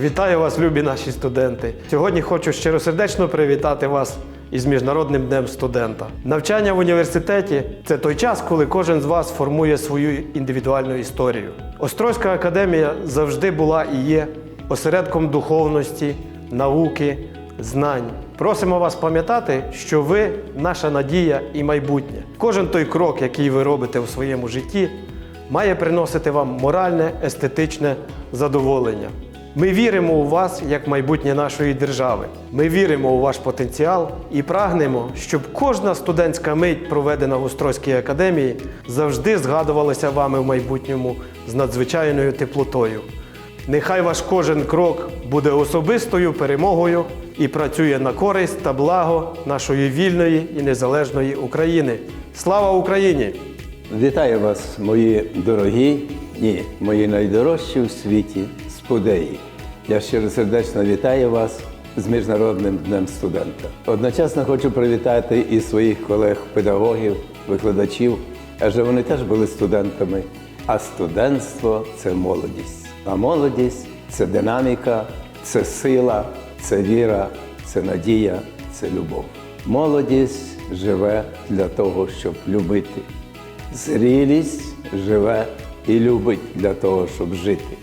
Вітаю вас, любі наші студенти. Сьогодні хочу щиросердечно привітати вас із Міжнародним днем студента. Навчання в університеті це той час, коли кожен з вас формує свою індивідуальну історію. Острозька академія завжди була і є осередком духовності, науки, знань. Просимо вас пам'ятати, що ви наша надія і майбутнє. Кожен той крок, який ви робите у своєму житті, має приносити вам моральне, естетичне задоволення. Ми віримо у вас як майбутнє нашої держави. Ми віримо у ваш потенціал і прагнемо, щоб кожна студентська мить, проведена в Острозькій академії, завжди згадувалася вами в майбутньому з надзвичайною теплотою. Нехай ваш кожен крок буде особистою перемогою і працює на користь та благо нашої вільної і незалежної України. Слава Україні! Вітаю вас, мої дорогі, ні, мої найдорожчі в світі спудеї. Я щиросердечно вітаю вас з Міжнародним днем студента. Одночасно хочу привітати і своїх колег-педагогів, викладачів, адже вони теж були студентами. А студентство це молодість. А молодість це динаміка, це сила, це віра, це надія, це любов. Молодість живе для того, щоб любити. Зрілість живе і любить для того, щоб жити.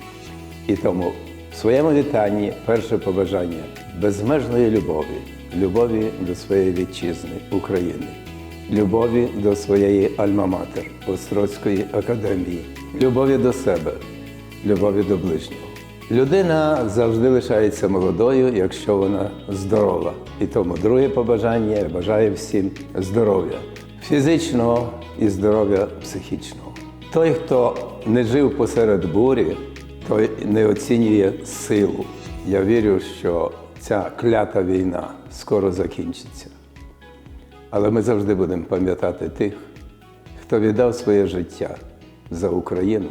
І тому в своєму вітанні перше побажання безмежної любові, любові до своєї вітчизни України, любові до своєї альма-матер Острозької академії, любові до себе, любові до ближнього. Людина завжди лишається молодою, якщо вона здорова. І тому друге побажання я бажаю всім здоров'я фізичного і здоров'я психічного. Той, хто не жив посеред бурі, той не оцінює силу. Я вірю, що ця клята війна скоро закінчиться. Але ми завжди будемо пам'ятати тих, хто віддав своє життя за Україну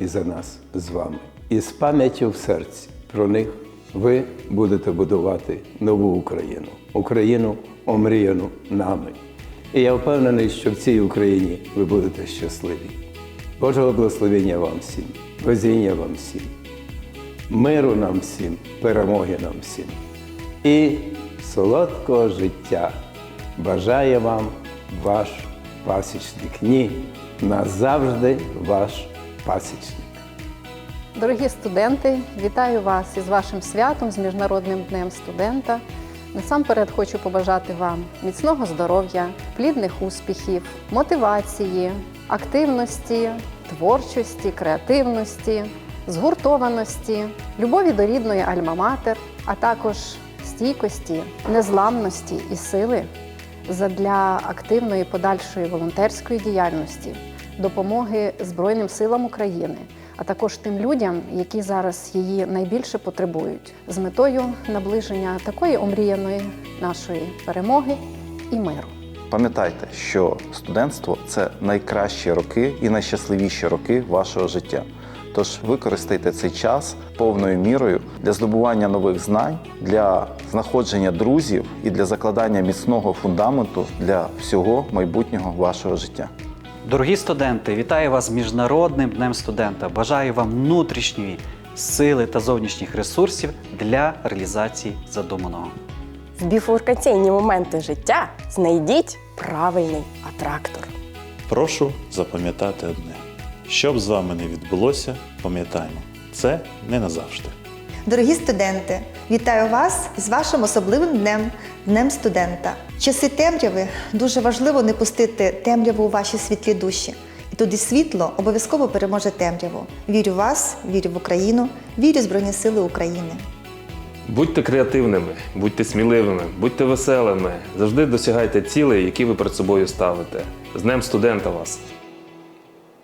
і за нас з вами. І з пам'яттю в серці про них ви будете будувати нову Україну, Україну омріяну нами. І я впевнений, що в цій Україні ви будете щасливі. Божого благословення вам всім, везіння вам всім, миру нам всім, перемоги нам всім. І солодкого життя бажає вам ваш пасічник. Ні, назавжди ваш пасічник. Дорогі студенти, вітаю вас із вашим святом, з Міжнародним днем студента. Насамперед хочу побажати вам міцного здоров'я, плідних успіхів, мотивації, активності, творчості, креативності, згуртованості, любові до рідної альма-матер, а також стійкості, незламності і сили задля активної подальшої волонтерської діяльності, допомоги Збройним силам України, а також тим людям, які зараз її найбільше потребують, з метою наближення такої омріяної нашої перемоги і миру. Пам'ятайте, що студентство це найкращі роки і найщасливіші роки вашого життя. Тож використайте цей час повною мірою для здобування нових знань, для знаходження друзів і для закладання міцного фундаменту для всього майбутнього вашого життя. Дорогі студенти, вітаю вас з Міжнародним днем студента. Бажаю вам внутрішньої сили та зовнішніх ресурсів для реалізації задуманого. В біфуркаційні моменти життя знайдіть правильний атрактор. Прошу запам'ятати одне: що б з вами не відбулося, пам'ятаймо, це не назавжди. Дорогі студенти, вітаю вас з вашим особливим днем Днем студента. В часи темряви дуже важливо не пустити темряву у ваші світлі душі. І тоді світло обов'язково переможе темряву. Вірю в вас, вірю в Україну, вірю в Збройні Сили України. Будьте креативними, будьте сміливими, будьте веселими. Завжди досягайте цілей, які ви перед собою ставите. З Днем студента вас!